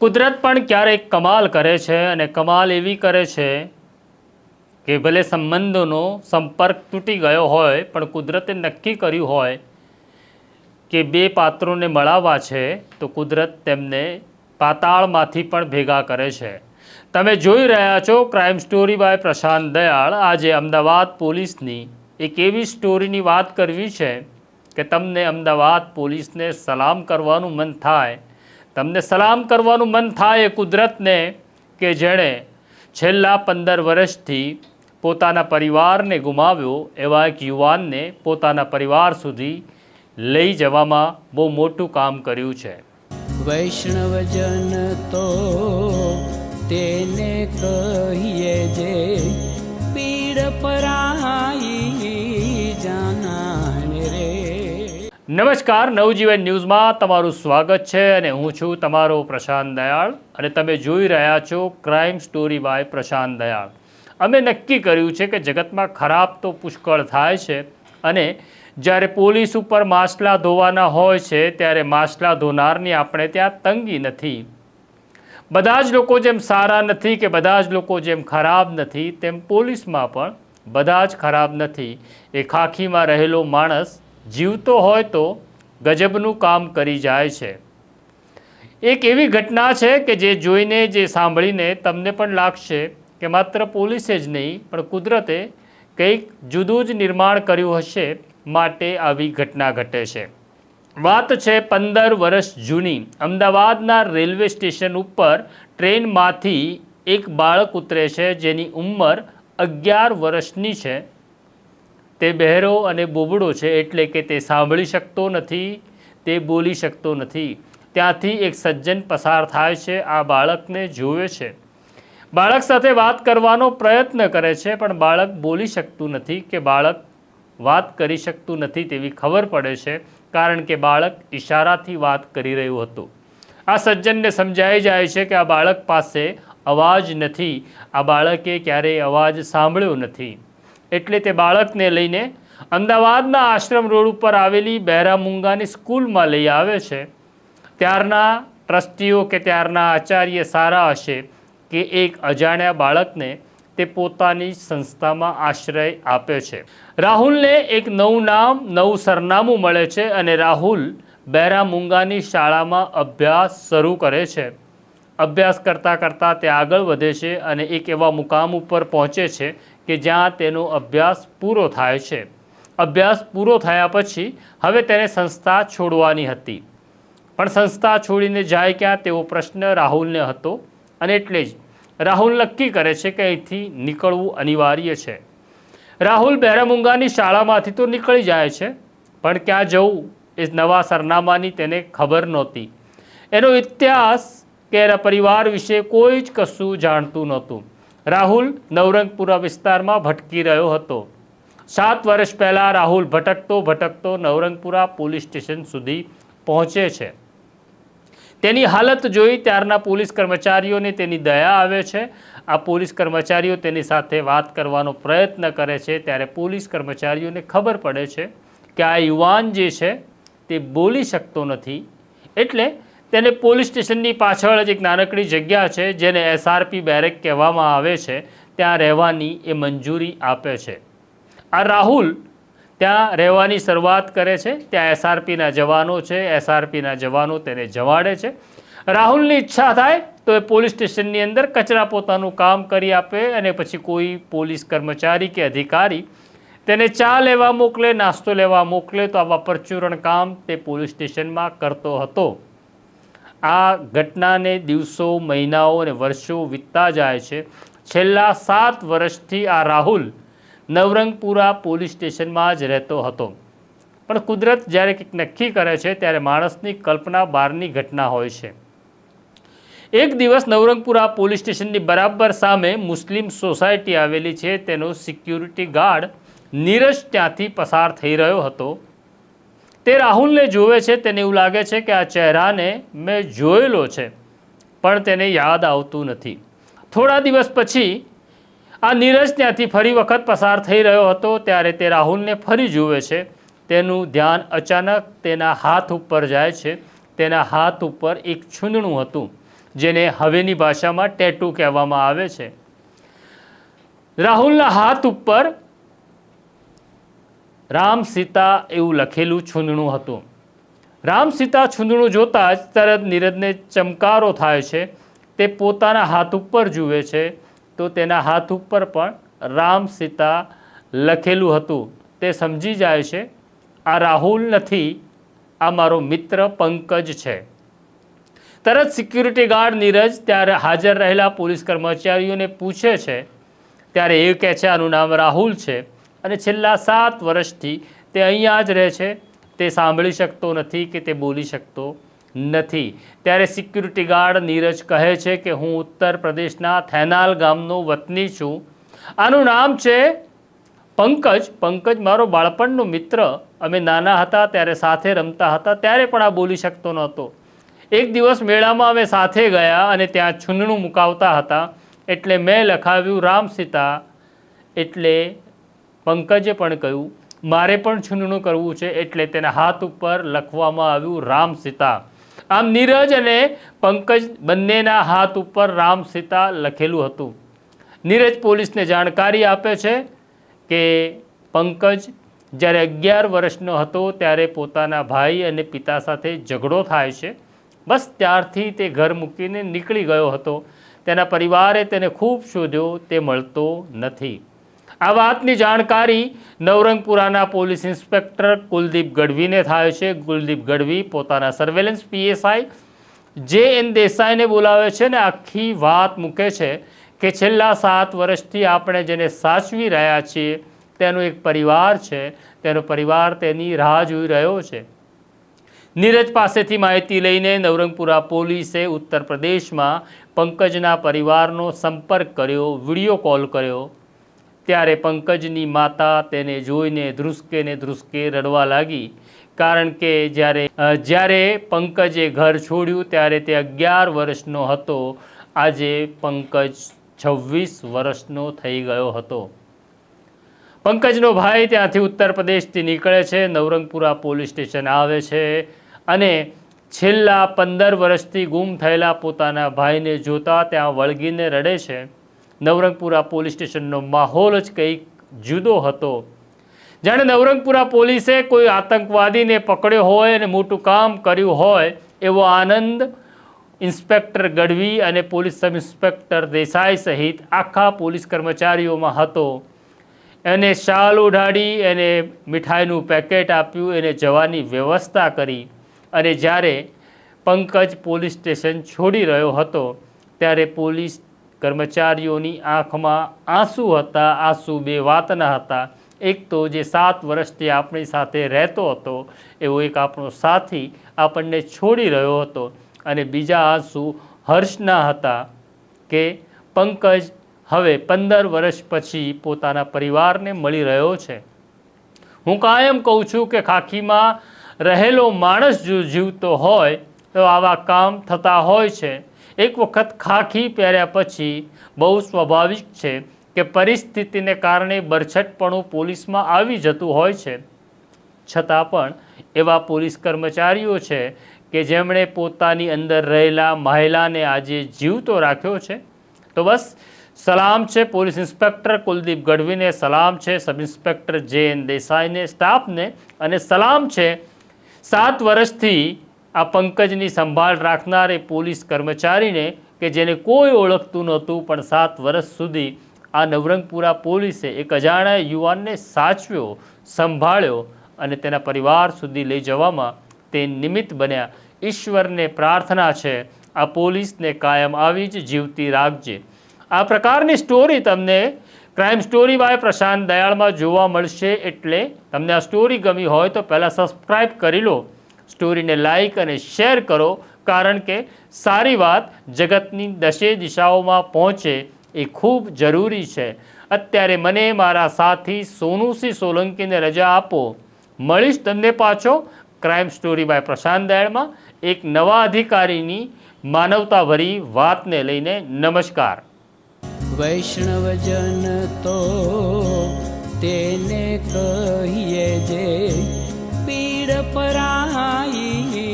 કુદરત પણ ક્યારેક કમાલ કરે છે અને કમાલ એવી કરે છે કે ભલે સંબંધોનો સંપર્ક તૂટી ગયો હોય, પણ કુદરતે નક્કી કર્યું હોય કે બે પાત્રોને મળાવવા છે, તો કુદરત તેમને પાતાળમાંથી પણ ભેગા કરે છે. તમે જોઈ રહ્યા છો crime story by Prashant Dayal આજે અમદાવાદ પોલીસની એક એવી સ્ટોરીની વાત કરવી છે કે તમને અમદાવાદ પોલીસને સલામ કરવાનું મન થાય તમને સલામ કરવાનું મન થાય એ કુદરતને કે જેણે છેલ્લા પંદર વર્ષથી પોતાના પરિવારને ગુમાવ્યો એવા એક યુવાનને પોતાના પરિવાર સુધી લઈ જવામાં બહુ મોટું કામ કર્યું છે. વૈષ્ણવજન તો તેને કહીએ જે પીડ પરાઈ નમસ્કાર, નવજીવન ન્યૂઝમાં તમારું સ્વાગત છે અને હું છું તમારો પ્રશાંત દયાળ અને તમે જોઈ રહ્યા છો crime story by Prashant Dayal. અમે નક્કી કર્યું છે કે જગતમાં ખરાબ તો પુષ્કળ થાય છે અને જ્યારે પોલીસ ઉપર માછલા ધોવાના હોય છે ત્યારે માછલા ધોનારની આપણે ત્યાં તંગી નથી. બધા જ લોકો જેમ સારા નથી કે બધા જ લોકો જેમ ખરાબ નથી, તેમ પોલીસમાં પણ બધા જ ખરાબ નથી. એ ખાખીમાં રહેલો માણસ જીવતો હોય તો ગજબનું કામ કરી જાય છે. એક એવી ઘટના છે કે જે જોઈને, જે સાંભળીને તમને પણ લાગશે કે માત્ર પોલીસે જ નહીં, પણ કુદરતે કંઈક જુદું જ નિર્માણ કર્યું હશે માટે આવી ઘટના ઘટે છે. વાત છે પંદર વર્ષ જૂની. અમદાવાદના રેલવે સ્ટેશન ઉપર ટ્રેનમાંથી એક બાળક ઉતરે છે જેની ઉંમર અગિયાર વર્ષની છે. તે બહેરો અને બોબડો છે એટલે કે તે સાંભળી શકતો નથી, તે બોલી શકતો નથી. ત્યાંથી એક સજ્જન પસાર થાય છે, આ બાળકને જુએ છે. બાળક સાથે વાત કરવાનો પ્રયત્ન કરે છે, પણ બાળક બોલી શકતું નથી કે બાળક વાત કરી શકતું નથી તેવી ખબર પડે છે, કારણ કે બાળક ઈશારાથી વાત કરી રહ્યું હતું. આ સજ્જનને સમજાઈ જાય છે કે આ બાળક પાસે અવાજ નથી. આ બાળકે ક્યારેય અવાજ સાંભળ્યો નથી. એટલે તે બાળકને લઈને અમદાવાદના આશ્રમ રોડ ઉપર આવેલી બહેરા મૂંગાની સ્કૂલમાં લઈ આવે છે. ત્યારના ટ્રસ્ટીઓ કે ત્યારના આચાર્ય સારા હશે કે એક અજાણ્યા બાળકને તે પોતાની સંસ્થામાં આશ્રય આપે છે. રાહુલને એક નવું નામ, નવું સરનામું મળે છે અને રાહુલ બહેરા મૂંગાની શાળામાં અભ્યાસ શરૂ કરે છે. અભ્યાસ કરતાં કરતાં તે આગળ વધે છે અને એક એવા મુકામ ઉપર પહોંચે છે કે જ્યાં તેનો અભ્યાસ પૂરો થાય છે. અભ્યાસ પૂરો થયા પછી હવે તેને સંસ્થા છોડવાની હતી. પણ સંસ્થા છોડીને જાય ક્યાં તેવો પ્રશ્ન રાહુલને હતો અને એટલે જ રાહુલ નક્કી કરે છે કે અહીંથી નીકળવું અનિવાર્ય છે. રાહુલ બહેરામુંગાની શાળામાંથી તો નીકળી જાય છે, પણ ક્યાં જવું એ નવા સરનામાની તેને ખબર નહોતી. એનો ઇતિહાસ કે એના પરિવાર વિશે કોઈ જ કશું જાણતું નહોતું. રાહુલ નવરંગપુરા વિસ્તારમાં ભટકી રહ્યો હતો. સાત વર્ષ પહેલાં રાહુલ ભટકતો ભટકતો નવરંગપુરા પોલીસ સ્ટેશન સુધી પહોંચે છે. તેની હાલત જોઈ ત્યારના પોલીસ કર્મચારીઓને તેની દયા આવે છે. આ પોલીસ કર્મચારીઓ તેની સાથે વાત કરવાનો પ્રયત્ન કરે છે ત્યારે પોલીસ કર્મચારીઓને ખબર પડે છે કે આ યુવાન જે છે તે બોલી શકતો નથી. એટલે તેને પોલીસ સ્ટેશનની પાછળ જ એક નાનકડી જગ્યા છે, જેને એસઆરપી બેરેક કહેવામાં આવે છે. ત્યાં રહેવાની એ મંજૂરી આપે છે. આ રાહુલ ત્યાં રહેવાની શરૂઆત કરે છે. ત્યાં એસઆરપીના જવાનો છે. એસઆરપીના જવાનો તેને જવાડે છે. રાહુલની ઈચ્છા થાય તો એ પોલીસ સ્ટેશનની અંદર કચરા પોતાનું કામ કરી આપે અને પછી કોઈ પોલીસ કર્મચારી કે અધિકારી તેને ચા લેવા મોકલે, નાસ્તો લેવા મોકલે તો આવા પરચુરણ કામ તે પોલીસ સ્ટેશનમાં કરતો હતો. આ ઘટનાને દિવસો, મહિનાઓ અને વર્ષો વીતતા જાય છે. છેલ્લા સાત વર્ષથી આ રાહુલ નવરંગપુરા પોલીસ સ્ટેશનમાં જ રહેતો હતો. પણ કુદરત જ્યારે કંઈક નક્કી કરે છે, ત્યારે માણસની કલ્પના બહારની ઘટના હોય છે. એક દિવસ નવરંગપુરા પોલીસ સ્ટેશનની બરાબર સામે મુસ્લિમ સોસાયટી આવેલી છે. તેનો સિક્યુરિટી ગાર્ડ નીરજ ત્યાંથી પસાર થઈ રહ્યો હતો. તે રાહુલને જુએ છે, તેને એવું લાગે છે કે આ ચહેરાને મેં જોયેલો છે, પણ તેને યાદ આવતું નથી. થોડા દિવસ પછી આ નીરજ ત્યાંથી ફરી વખત પસાર થઈ રહ્યો હતો, ત્યારે તે રાહુલને ફરી જુએ છે. તેનું ધ્યાન અચાનક તેના હાથ ઉપર જાય છે. તેના હાથ ઉપર એક છૂંદણું હતું, જેને હવેની ભાષામાં ટેટુ કહેવામાં આવે છે. રાહુલના હાથ ઉપર રામ સીતા એવું લખેલું છૂંદણું હતું. રામ સીતા છૂંદણું જોતાં જ તરત નીરજને ચમકારો થાય છે. તે પોતાના હાથ ઉપર જુએ છે. તો તેના હાથ ઉપર પણ રામ સીતા લખેલું હતું. તે સમજી જાય છે, આ રાહુલ નથી, આ મારો મિત્ર પંકજ છે. તરત સિક્યુરિટી ગાર્ડ નીરજ ત્યારે હાજર રહેલા પોલીસ કર્મચારીઓને પૂછે છે, ત્યારે એ કહે છે, આનું નામ રાહુલ છે. અને છેલ્લા સાત વર્ષથી તે અહીંયા જ રહે છે. તે સાંભળી શકતો નથી કે તે બોલી શકતો નથી. ત્યારે સિક્યુરિટી ગાર્ડ નીરજ કહે છે કે હું ઉત્તર પ્રદેશના થેનાલ ગામનો વતની છું. આનું નામ છે પંકજ. પંકજ મારો બાળપણનો મિત્ર. અમે નાના હતા, ત્યારે સાથે રમતા હતા, ત્યારે પણ આ બોલી શકતો નહોતો. એક દિવસ મેળામાં અમે સાથે ગયા અને ત્યાં છૂંદણું મુકાવતા હતા. એટલે મેં લખાવ્યું, રામ સીતા. એટલે પંકજે પણ કહ્યું, મારે પણ છૂંદણું કરવું છે એટલે તેના હાથ ઉપર લખવામાં આવ્યું રામ સીતા. આમ નીરજ અને પંકજ બંનેના હાથ ઉપર રામ સીતા લખેલું હતું. નીરજ પોલીસને જાણકારી આપે છે કે પંકજ જ્યારે અગિયાર વર્ષનો હતો ત્યારે પોતાના ભાઈ અને પિતા સાથે ઝઘડો થાય છે. બસ ત્યારથી તે ઘર મૂકીને નીકળી ગયો હતો. તેના પરિવારે તેને ખૂબ શોધ્યો, તે મળતો નથી. આ વાતની જાણકારી નવરંગપુરાના પોલીસ ઇન્સ્પેક્ટર કુલદીપ ગઢવીને થાય છે. કુલદીપ ગઢવી પોતાના સર્વેલન્સ પીએસઆઈ જે એન દેસાઈને બોલાવે છે ને આખી વાત મૂકે છે કે છેલ્લા સાત વર્ષથી આપણે જેને સાચવી રહ્યા છીએ તેનો એક પરિવાર છે. તેનો પરિવાર તેની રાહ જોઈ રહ્યો છે. નીરજ પાસેથી માહિતી લઈને નવરંગપુરા પોલીસે ઉત્તર પ્રદેશમાં પંકજના પરિવારનો સંપર્ક કર્યો, વીડિયો કોલ કર્યો. ત્યારે પંકજની માતા તેને જોઈને ધ્રુસકે ને ધ્રુસકે રડવા લાગી. કારણ કે જ્યારે જ્યારે પંકજે ઘર છોડ્યું ત્યારે તે અગિયાર વર્ષનો હતો. આજે પંકજ છવ્વીસ વર્ષનો થઈ ગયો હતો. પંકજનો ભાઈ ત્યાંથી ઉત્તર પ્રદેશથી નીકળે છે, નવરંગપુરા પોલીસ સ્ટેશન આવે છે અને છેલ્લા પંદર વર્ષથી ગુમ થયેલા પોતાના ભાઈને જોતા ત્યાં વળગીને રડે છે. નવરંગપુરા પોલીસ સ્ટેશનનો માહોલ જ કંઈક જુદો હતો. જાણે નવરંગપુરા પોલીસે કોઈ આતંકવાદીને પકડ્યો હોય અને મોટું કામ કર્યું હોય એવો આનંદ ઇન્સ્પેક્ટર ગઢવી અને પોલીસ સબ ઇન્સ્પેક્ટર દેસાઈ સહિત આખા પોલીસ કર્મચારીઓમાં હતો. એને શાલ ઉઢાડી, એને મીઠાઈનું પેકેટ આપ્યું, એને જવાની વ્યવસ્થા કરી અને જ્યારે પંકજ પોલીસ સ્ટેશન છોડી રહ્યો હતો, ત્યારે પોલીસ કર્મચારીઓની આંખમાં આંસુ હતા, આંસુ બે વાતના હતા. એક તો જે સાત વર્ષથી આપણી સાથે રહેતો હતો, એવો એક આપણો સાથી આપણને છોડી રહ્યો હતો. અને બીજા આંસુ હર્ષના હતા કે, પંકજ, હવે પંદર વર્ષ પછી પોતાના પરિવારને મળી રહ્યો છે. હું કાયમ કહું છું કે ખાખીમાં રહેલો માણસ જો જીવતો હોય, તો આવા કામ થતા હોય છે. એક વખત ખાખી પહેર્યા પછી બહુ સ્વાભાવિક છે કે પરિસ્થિતિને કારણે બરછટપણું પોલીસમાં આવી જતું હોય છે. છતાં પણ એવા પોલીસ કર્મચારીઓ છે કે જેમણે પોતાની અંદર રહેલા મહિલાને આજે જીવતો રાખ્યો છે. તો બસ, સલામ છે પોલીસ ઇન્સ્પેક્ટર કુલદીપ ગઢવીને, સલામ છે સબ ઇન્સ્પેક્ટર જે એન દેસાઈને, સ્ટાફને, અને સલામ છે સાત વર્ષથી આ પંકજની સંભાળ રાખનાર એ પોલીસ કર્મચારીને કે જેને કોઈ ઓળખતું નહોતું પણ સાત વર્ષ સુધી આ નવરંગપુરા પોલીસે એક અજાણ્યા યુવાનને સાચવ્યો, સંભાળ્યો અને તેના પરિવાર સુધી લઈ જવામાં તે નિમિત્ત બન્યા. ઈશ્વરને પ્રાર્થના છે, આ પોલીસને કાયમ આવી જ જીવતી રાખજે. આ પ્રકારની સ્ટોરી તમને ક્રાઇમ સ્ટોરી બાય પ્રશાંત દયાળમાં જોવા મળશે એટલે તમને આ સ્ટોરી ગમી હોય તો પહેલાં સબસ્ક્રાઈબ કરી લો. સ્ટોરીને લાઈક અને શેર કરો, કારણ કે સારી વાત જગતની દશે દિશાઓમાં પહોંચે એ ખૂબ જરૂરી છે. અત્યારે મને મારા સાથી સોનુસિંહ સોલંકીને રજા આપો. મળીશ તમને પાછો ક્રાઇમ સ્ટોરી બાય પ્રશાંત દયાળમાં એક નવા અધિકારીની માનવતાભરી વાતને લઈને. નમસ્કાર. વૈષ્ણવજન તો તેને કહીએ જે પીડ પરાઈ